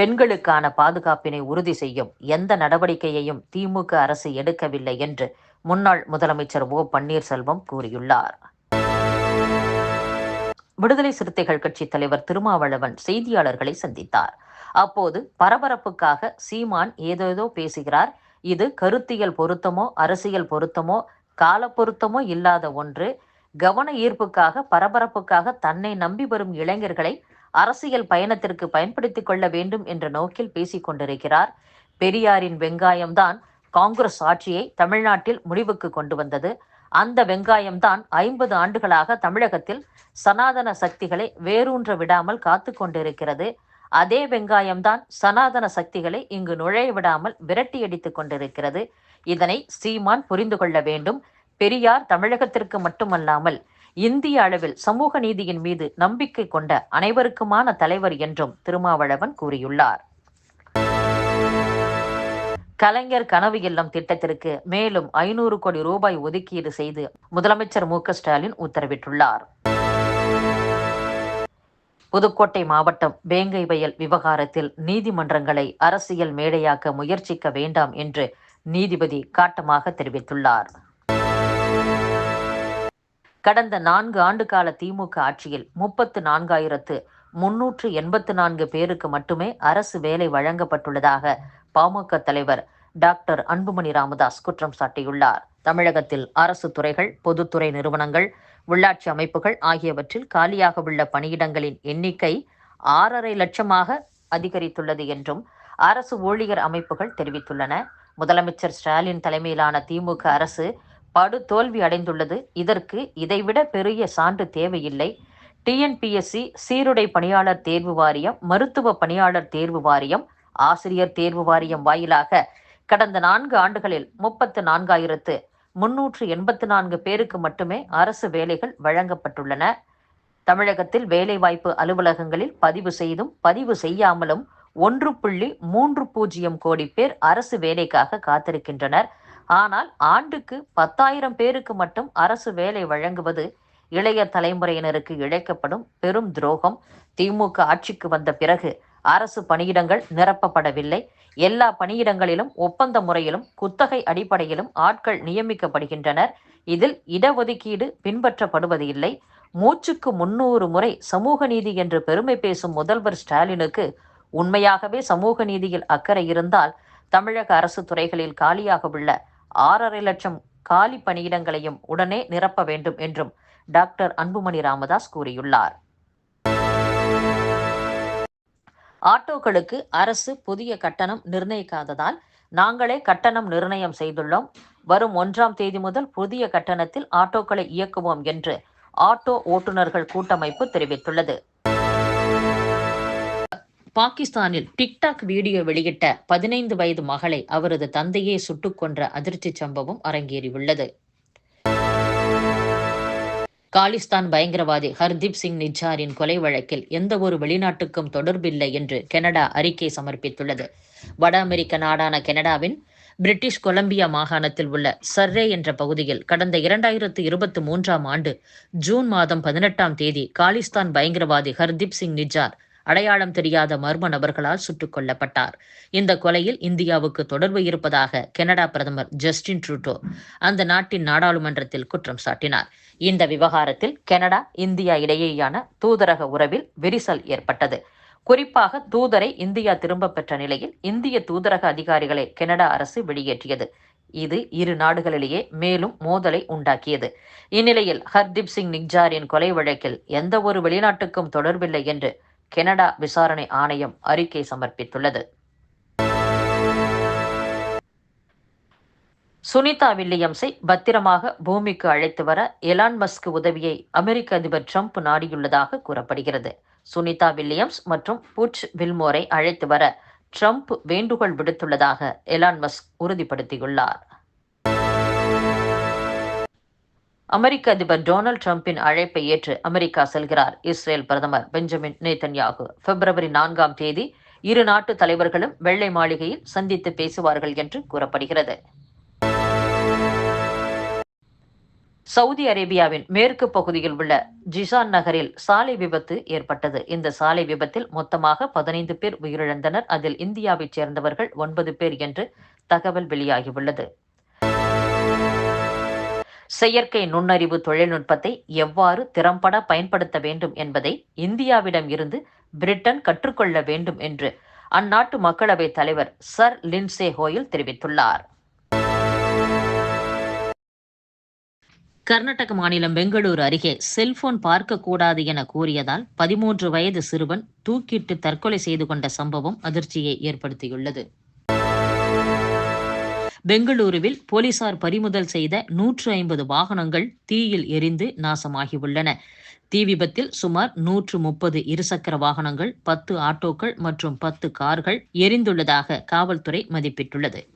பெண்களுக்கான பாதுகாப்பினை உறுதி செய்யும் எந்த நடவடிக்கையையும் திமுக அரசு எடுக்கவில்லை என்று முன்னாள் முதலமைச்சர் ஓ பன்னீர்செல்வம் கூறியுள்ளார். விடுதலை சிறுத்தைகள் கட்சி தலைவர் திருமாவளவன் செய்தியாளர்களை சந்தித்தார். அப்போது பரபரப்புக்காக சீமான் ஏதேதோ பேசுகிறார். இது கருத்தியல் பொருத்தமோ அரசியல் பொருத்தமோ கால பொருத்தமோ இல்லாத ஒன்று. கவன ஈர்ப்புக்காக பரபரப்புக்காக தன்னை நம்பி வரும் இளைஞர்களை அரசியல் பயணத்திற்கு பயன்படுத்திக் கொள்ள வேண்டும் என்ற நோக்கில் பேசிக் கொண்டிருக்கிறார். பெரியாரின் வெங்காயம்தான் காங்கிரஸ் ஆட்சியை தமிழ்நாட்டில் முடிவுக்கு கொண்டு வந்தது. அந்த வெங்காயம்தான் ஐம்பது ஆண்டுகளாக தமிழகத்தில் சனாதன சக்திகளை வேரூன்ற விடாமல் காத்து கொண்டிருக்கிறது. அதே வெங்காயம்தான் சனாதன சக்திகளை இங்கு நுழைய விடாமல் விரட்டியடித்துக் கொண்டிருக்கிறது. இதனை சீமான் புரிந்து கொள்ள வேண்டும். பெரியார் தமிழகத்திற்கு மட்டுமல்லாமல் இந்திய அளவில் சமூக நீதியின் மீது நம்பிக்கை கொண்ட அனைவருக்குமான தலைவர் என்றும் திருமாவளவன் கூறியுள்ளார். கலைஞர் கனவு இல்லம் திட்டத்திற்கு மேலும் ஐநூறு கோடி ரூபாய் ஒதுக்கீடு செய்து முதலமைச்சர் மு ஸ்டாலின் உத்தரவிட்டுள்ளார். புதுக்கோட்டை மாவட்டம் வேங்கை வயல் விவகாரத்தில் நீதிமன்றங்களை அரசியல் மேடையாக்க முயற்சிக்க வேண்டாம் என்று நீதிபதி காட்டமாக தெரிவித்துள்ளார். கடந்த நான்கு ஆண்டு கால திமுக ஆட்சியில் முப்பத்து நான்காயிரத்து முன்னூற்று எண்பத்து நான்கு பேருக்கு மட்டுமே அரசு வேலை வழங்கப்பட்டுள்ளதாக பாமக தலைவர் டாக்டர் அன்புமணி ராமதாஸ் குற்றம் சாட்டியுள்ளார். தமிழகத்தில் அரசு துறைகள் பொதுத்துறை நிறுவனங்கள் உள்ளாட்சி அமைப்புகள் ஆகியவற்றில் காலியாக உள்ள பணியிடங்களின் எண்ணிக்கை ஆறரை லட்சமாக அதிகரித்துள்ளது என்றும் அரசு ஊழியர் அமைப்புகள் தெரிவித்துள்ளன. முதலமைச்சர் ஸ்டாலின் தலைமையிலான திமுக அரசு படு தோல்வி அடைந்துள்ளது இதற்கு இதைவிட பெரிய சான்று தேவையில்லை. டிஎன்பிஎஸ்சி சீருடை பணியாளர் தேர்வு வாரியம் மருத்துவ பணியாளர் தேர்வு வாரியம் ஆசிரியர் தேர்வு வாரியம் வாயிலாக கடந்த நான்கு ஆண்டுகளில் முப்பத்து நான்காயிரத்து முன்னூற்று எண்பத்து நான்கு பேருக்கு மட்டுமே அரசு வேலைகள் வழங்கப்பட்டுள்ளன. தமிழகத்தில் வேலைவாய்ப்பு அலுவலகங்களில் பதிவு செய்தும் பதிவு செய்யாமலும் ஒன்று புள்ளி மூன்று பூஜ்ஜியம் கோடி பேர் அரசு வேலைக்காக காத்திருக்கின்றனர். ஆனால் ஆண்டுக்கு பத்தாயிரம் பேருக்கு மட்டும் அரசு வேலை வழங்குவது இளைய தலைமுறையினருக்கு இழைக்கப்படும் பெரும் துரோகம். திமுக ஆட்சிக்கு வந்த பிறகு அரசு பணியிடங்கள் நிரப்பப்படவில்லை. எல்லா பணியிடங்களிலும் ஒப்பந்த முறையிலும் குத்தகை அடிப்படையிலும் ஆட்கள் நியமிக்கப்படுகின்றனர். இதில் இடஒதுக்கீடு பின்பற்றப்படுவது இல்லை. மூச்சுக்கு முன்னூறு முறை சமூக நீதி என்று பெருமை பேசும் முதல்வர் ஸ்டாலினுக்கு உண்மையாகவே சமூக நீதியில் அக்கறை இருந்தால் தமிழக அரசு துறைகளில் காலியாக உள்ள ஆறரை லட்சம் காலி பணியிடங்களையும் உடனே நிரப்ப வேண்டும் என்றும் டாக்டர் அன்புமணி ராமதாஸ் கூறியுள்ளார். ஆட்டோக்களுக்கு அரசு புதிய கட்டணம் நிர்ணயிக்காததால் நாங்களே கட்டணம் நிர்ணயம் செய்துள்ளோம். வரும் ஒன்றாம் தேதி முதல் புதிய கட்டணத்தில் ஆட்டோக்களை இயக்குவோம் என்று ஆட்டோ ஓட்டுநர்கள் கூட்டமைப்பு தெரிவித்துள்ளது. பாகிஸ்தானில் டிக்டாக் வீடியோ வெளியிட்ட பதினைந்து வயது மகளை அவரது தந்தையே சுட்டுக் கொன்ற அதிர்ச்சி சம்பவம் அரங்கேறியுள்ளது. காலிஸ்தான் பயங்கரவாதி ஹர்தீப் சிங் நிஜாரின் கொலை வழக்கில் எந்த ஒரு வெளிநாட்டுக்கும் தொடர்பில்லை என்று கனடா அறிக்கை சமர்ப்பித்துள்ளது. வட அமெரிக்க நாடான கனடாவின் பிரிட்டிஷ் கொலம்பியா மாகாணத்தில் உள்ள சர்ரே என்ற பகுதியில் கடந்த இரண்டாயிரத்து இருபத்தி மூன்றாம் ஆண்டு ஜூன் மாதம் பதினெட்டாம் தேதி காலிஸ்தான் பயங்கரவாதி ஹர்தீப் சிங் நிஜார் அடையாளம் தெரியாத மர்ம நபர்களால் சுட்டுக் கொல்லப்பட்டார். இந்த கொலையில் இந்தியாவுக்கு தொடர்பு இருப்பதாக கனடா பிரதமர் ஜஸ்டின் ட்ரூட்டோ அந்த நாட்டின் நாடாளுமன்றத்தில் குற்றம் சாட்டினார். இந்த விவகாரத்தில் கனடா இந்தியா இடையேயான தூதரக உறவில் விரிசல் ஏற்பட்டது. குறிப்பாக தூதரை இந்தியா திரும்ப பெற்ற நிலையில் இந்திய தூதரக அதிகாரிகளை கனடா அரசு வெளியேற்றியது. இது இரு நாடுகளிலேயே மேலும் மோதலை உண்டாக்கியது. இந்நிலையில் ஹர்தீப் சிங் நிக்ஜாரின் கொலை வழக்கில் எந்த ஒரு வெளிநாட்டுக்கும் தொடர்பில்லை என்று கனடா விசாரணை ஆணையம் அறிக்கை சமர்ப்பித்துள்ளது. சுனிதா வில்லியம்ஸை பத்திரமாக பூமிக்கு அழைத்து வர எலான் மஸ்க் உதவியை அமெரிக்க அதிபர் ட்ரம்ப் நாடியுள்ளதாக கூறப்படுகிறது. சுனிதா வில்லியம்ஸ் மற்றும் புட்ச் வில்மோரை அழைத்து வர ட்ரம்ப் வேண்டுகோள் விடுத்துள்ளதாக எலான் மஸ்க் உறுதிப்படுத்தியுள்ளார். அமெரிக்க அதிபர் டொனால்டு டிரம்பின் அழைப்பை ஏற்று அமெரிக்கா செல்கிறார். இஸ்ரேல் பிரதமர் பெஞ்சமின் நேத்தன்யாகு பிப்ரவரி நான்காம் தேதி இரு நாட்டு தலைவர்களும் வெள்ளை மாளிகையில் சந்தித்து பேசுவார்கள் என்று கூறப்படுகிறது. சவுதி அரேபியாவின் மேற்கு பகுதியில் உள்ள ஜிசான் நகரில் சாலை விபத்து ஏற்பட்டது. இந்த சாலை விபத்தில் மொத்தமாக பதினைந்து பேர் உயிரிழந்தனர். அதில் இந்தியாவைச் சேர்ந்தவர்கள் ஒன்பது பேர் என்று தகவல் வெளியாகியுள்ளது. செயற்கை நுண்ணறிவு தொழில்நுட்பத்தை எவ்வாறு திறம்பட பயன்படுத்த வேண்டும் என்பதை இந்தியாவிடம் இருந்து பிரிட்டன் கற்றுக்கொள்ள வேண்டும் என்று அந்நாட்டு மக்களவைத் தலைவர் சர் லின்சே ஹோயில் தெரிவித்துள்ளார். கர்நாடக மாநிலம் பெங்களூரு அருகே செல்போன் பார்க்கக்கூடாது என கூறியதால் பதிமூன்று வயது சிறுவன் தூக்கிட்டு தற்கொலை செய்து கொண்ட சம்பவம் அதிர்ச்சியை ஏற்படுத்தியுள்ளது. பெங்களூருவில் போலீசார் பறிமுதல் செய்த நூற்று ஐம்பது வாகனங்கள் தீயில் எரிந்து நாசமாகியுள்ளன. தீ விபத்தில் சுமார் நூற்று முப்பது இருசக்கர வாகனங்கள் பத்து ஆட்டோக்கள் மற்றும் பத்து கார்கள் எரிந்துள்ளதாக காவல்துறை மதிப்பிட்டுள்ளது.